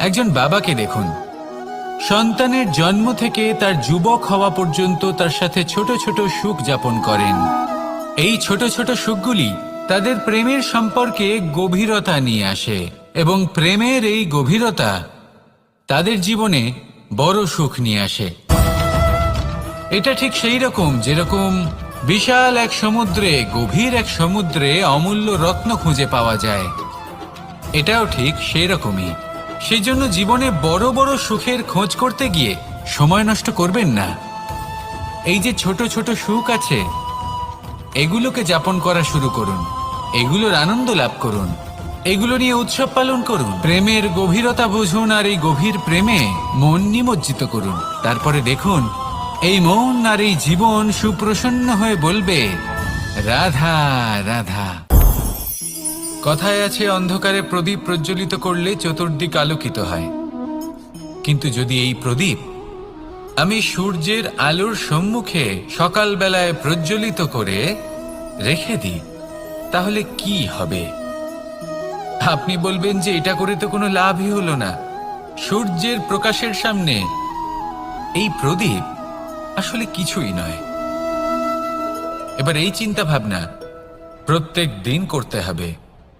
একজন বাবাকে দেখুন। সন্তানের জন্ম থেকে তার যুবক হওয়া পর্যন্ত তার সাথে ছোট ছোট সুখ যাপন করেন। এই ছোট ছোট সুখগুলি তাদের প্রেমের সম্পর্কে গভীরতা নিয়ে আসে এবং প্রেমের এই গভীরতা তাদের জীবনে বড় সুখ নিয়ে আসে। এটা ঠিক সেই রকম যেরকম বিশাল এক সমুদ্রে, গভীর এক সমুদ্রে অমূল্য রত্ন খুঁজে পাওয়া যায়। এটাও ঠিক সেই রকমই সেই জন্য জীবনে বড় বড় সুখের খোঁজ করতে গিয়ে সময় নষ্ট করবেন না। এই যে ছোট ছোট সুখ আছে, এগুলোকে যাপন করা শুরু করুন। এগুলোর আনন্দ লাভ করুন। এগুলো নিয়ে উৎসব পালন করুন। প্রেমের গভীরতা বুঝুন আর এই গভীর প্রেমে মন নিমজ্জিত করুন। তারপরে দেখুন, এই মন আর এই জীবন সুপ্রসন্ন হয়ে বলবে, রাধা রাধা। কথায় আছে, অন্ধকারে প্রদীপ প্রজ্বলিত করলে চতুর্দিক আলোকিত হয়। কিন্তু যদি এই প্রদীপ আমি সূর্যের আলোর সম্মুখে সকালবেলায় প্রজ্বলিত করে রেখে দিই, তাহলে কি হবে? আপনি বলবেন যে এটা করে তো কোনো লাভই হলো না। সূর্যের প্রকাশের সামনে এই প্রদীপ আসলে কিছুই নয়। এবার এই চিন্তা ভাবনা প্রত্যেক দিন করতে হবে।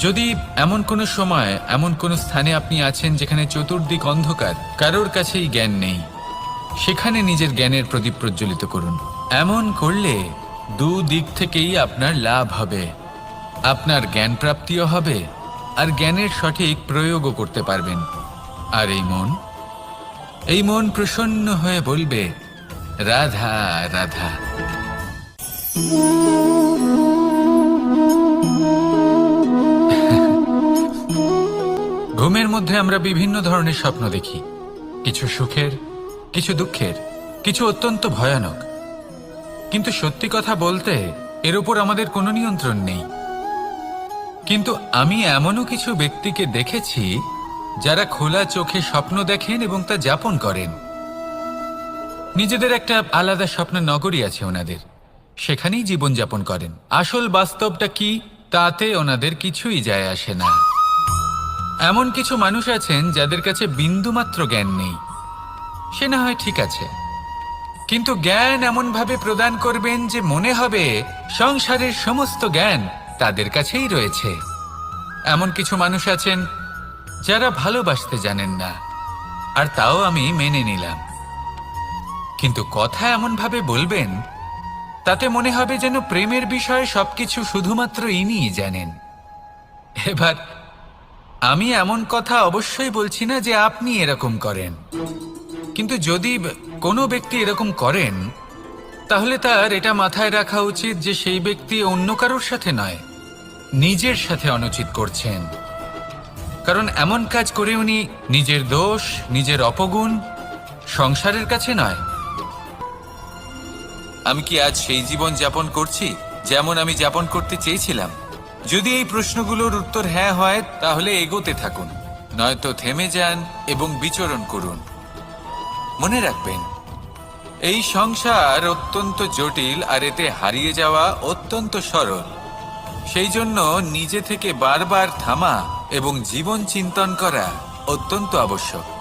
যদি এমন কোনো সময়, এমন কোনো স্থানে আপনি আছেন যেখানে চতুর্দিক অন্ধকার, কারোর কাছেই জ্ঞান নেই, সেখানে নিজের জ্ঞানের প্রদীপ প্রজ্বলিত করুন। এমন করলে দু দিক থেকেই আপনার লাভ হবে, আপনার জ্ঞান প্রাপ্তিও হবে, আর জ্ঞানের সঠিক প্রয়োগও করতে পারবেন। আর এই মন? এই মন প্রসন্ন হয়ে বলবে, রাধা রাধা। ঘুমের মধ্যে আমরা বিভিন্ন ধরনের স্বপ্ন দেখি। কিছু সুখের, কিছু দুঃখের, কিছু অত্যন্ত ভয়ানক। কিন্তু সত্যি কথা বলতে, এর উপর আমাদের কোনো নিয়ন্ত্রণ নেই। কিন্তু আমি এমনও কিছু ব্যক্তিকে দেখেছি, যারা খোলা চোখে স্বপ্ন দেখেন এবং তা যাপন করেন। নিজেদের একটা আলাদা স্বপ্নের নগরী আছে ওনাদের। সেখানেই জীবনযাপন করেন। আসল বাস্তবটা কি, তাতে ওনাদের কিছুই যায় আসে না। এমন কিছু মানুষ আছেন যাদের কাছে বিন্দুমাত্র জ্ঞান নেই। সে না হয় ঠিক আছে। কিন্তু জ্ঞান এমনভাবে প্রদান করবেন যে মনে হবে সংসারের সমস্ত জ্ঞান তাদের কাছেই রয়েছে। এমন কিছু মানুষ আছেন যারা ভালোবাসতে জানেন না, আর তাও আমি মেনে নিলাম। কিন্তু কথা এমনভাবে বলবেন, তাতে মনে হবে যেন প্রেমের বিষয়ে সবকিছু শুধুমাত্র ইনিই জানেন। এবার আমি এমন কথা অবশ্যই বলছি না যে আপনি এরকম করেন। কিন্তু যদি কোনো ব্যক্তি এরকম করেন, তাহলে তার এটা মাথায় রাখা উচিত যে সেই ব্যক্তি অন্য কারোর সাথে নয়, নিজের সাথে অনুচিত করছেন। কারণ এমন কাজ করে উনি নিজের দোষ, নিজের অপগুণ সংসারের কাছে নয়। আমি কি আজ সেই জীবন যাপন করছি, যেমন আমি যাপন করতে চেয়েছিলাম? যদি এই প্রশ্নগুলোর উত্তর হ্যাঁ হয়, তাহলে এগোতে থাকুন। নয়তো থেমে যান এবং বিচরণ করুন। মনে রাখবেন, এই সংসার অত্যন্ত জটিল আর এতে হারিয়ে যাওয়া অত্যন্ত সরল। সেই জন্য নিজে থেকে বারবার থামা এবং জীবন চিন্তন করা অত্যন্ত আবশ্যক।